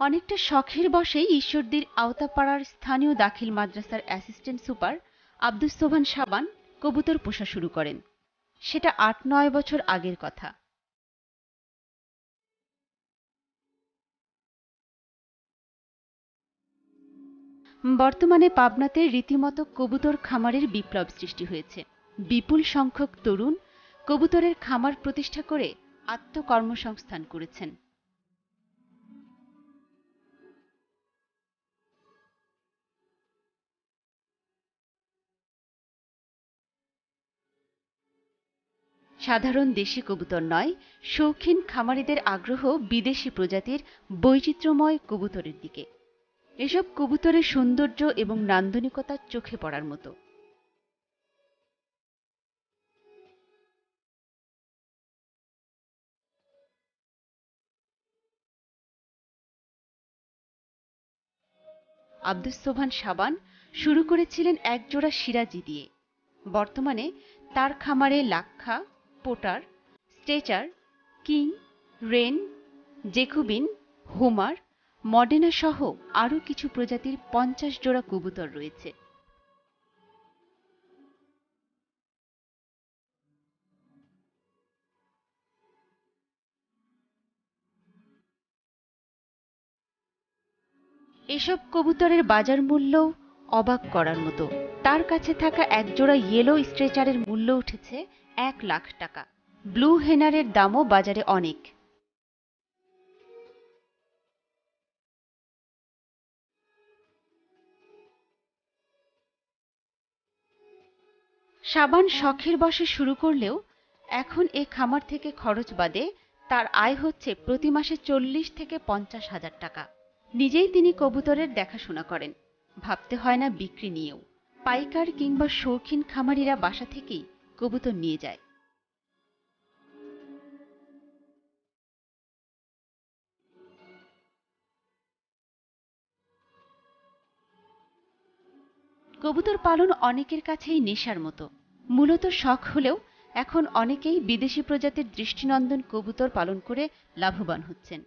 অনেকটা শখের বশেই ঈশ্বরদীর আওতাপাড়ার স্থানীয় দাখিল মাদ্রাসার অ্যাসিস্ট্যান্ট সুপার আব্দুস সোবহান সাবান কবুতর পোষা শুরু করেন। সেটা আট নয় বছর আগের কথা। বর্তমানে পাবনাতে রীতিমতো কবুতর খামারের বিপ্লব সৃষ্টি হয়েছে। বিপুল সংখ্যক তরুণ কবুতরের খামার প্রতিষ্ঠা করে আত্মকর্মসংস্থান করেছেন। সাধারণ দেশি কবুতর নয়, শৌখিন খামারিদের আগ্রহ বিদেশি প্রজাতির বৈচিত্র্যময় কবুতরের দিকে। এসব কবুতরের সৌন্দর্য এবং নান্দনিকতা চোখে পড়ার মতো। আব্দুস সোবহান সাবান শুরু করেছিলেন একজোড়া সিরাজি দিয়ে। বর্তমানে তার খামারে লাক্ষা পোটার স্ট্রেচার কিং, রেন, জেকুবিন, হোমার, মডেনা সহ আরও কিছু প্রজাতির পঞ্চাশ জোড়া কবুতর রয়েছে। এসব কবুতরের বাজার মূল্য অবাক করার মতো। তার কাছে থাকা একজোড়া ইয়েলো স্ট্রেচারের মূল্য উঠেছে এক লাখ টাকা। ব্লু হেনারের দামও বাজারে অনেক। সাবান শখের বসে শুরু করলেও এখন এ খামার থেকে খরচ বাদে তার আয় হচ্ছে প্রতি মাসে চল্লিশ থেকে পঞ্চাশ হাজার টাকা। নিজেই তিনি কবুতরের দেখাশোনা করেন। ভাবতে হয় না বিক্রি নিয়েও। পাইকার কিংবা শৌখিন খামারিরা বাসা থেকেই কবুতর নিয়ে যায়। কবুতর পালন অনেকের কাছেই নেশার মতো। মূলত শখ হলেও এখন অনেকেই বিদেশি প্রজাতির দৃষ্টিনন্দন কবুতর পালন করে লাভবান হচ্ছেন।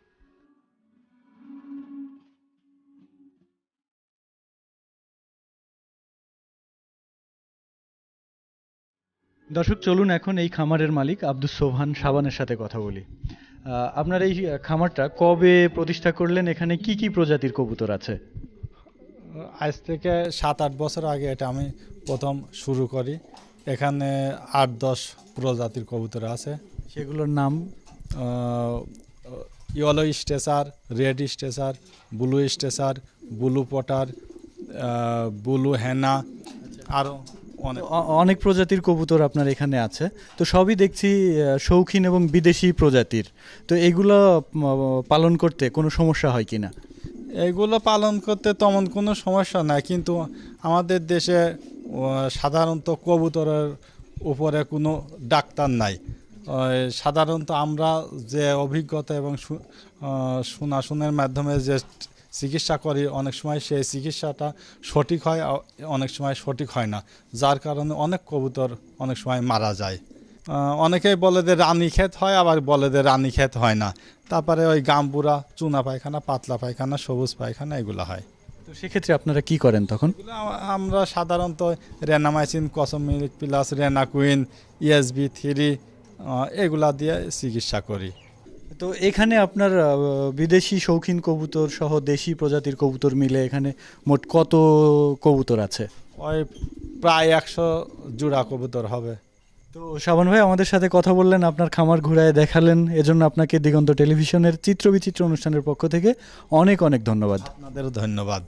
দর্শক চলুন এখন এই খামারের মালিক আব্দুস সোহান সাবানের সাথে কথা বলি। আপনার এই খামারটা কবে প্রতিষ্ঠা করলেন? এখানে কি কি প্রজাতির কবুতর আছে? আজ থেকে সাত আট বছর আগে এটা আমি প্রথম শুরু করি। এখানে আট দশ প্রজাতির কবুতর আছে। সেগুলোর নাম? Yellow স্টেসার red স্টেসার blue স্টেসার blue pouter blue হেনা আরও অনেক প্রজাতির কবুতর আপনার এখানে আছে। তো সবই দেখছি শৌখিন এবং বিদেশি প্রজাতির। তো এগুলো পালন করতে কোনো সমস্যা হয় কিনা? এগুলো পালন করতে তেমন কোনো সমস্যা নাই কিন্তু আমাদের দেশে সাধারণত কবুতরের উপরে কোনো ডাক্তার নাই। সাধারণত আমরা যে অভিজ্ঞতা এবং শোনাশুনের মাধ্যমে যে চিকিৎসা করি অনেক সময় সেই চিকিৎসাটা সঠিক হয় অনেক সময় সঠিক হয় না। যার কারণে অনেক কবুতর অনেক সময় মারা যায়। অনেকেই বলে যে রানী ক্ষেত হয় আবার বলে যে রানী ক্ষেত হয় না। তারপরে ওই গামপুরা চুনা পায়খানা পাতলা পায়খানা সবুজ পায়খানা এগুলো হয়। তো সেক্ষেত্রে আপনারা কি করেন তখন? আমরা সাধারণত Renamycin cosmic plus Renaquin ESB three এগুলা দিয়ে চিকিৎসা করি। তো এখানে আপনার বিদেশি শৌখিন কবুতর সহ দেশি প্রজাতির কবুতর মিলে এখানে মোট কত কবুতর আছে? ওই প্রায় একশো জোড়া কবুতর হবে। তো শাবান ভাই আমাদের সাথে কথা বললেন আপনার খামার ঘুরায় দেখালেন এজন্য আপনাকে দিগন্ত টেলিভিশনের চিত্র বিচিত্র অনুষ্ঠানের পক্ষ থেকে অনেক অনেক ধন্যবাদ। আপনাদেরও ধন্যবাদ।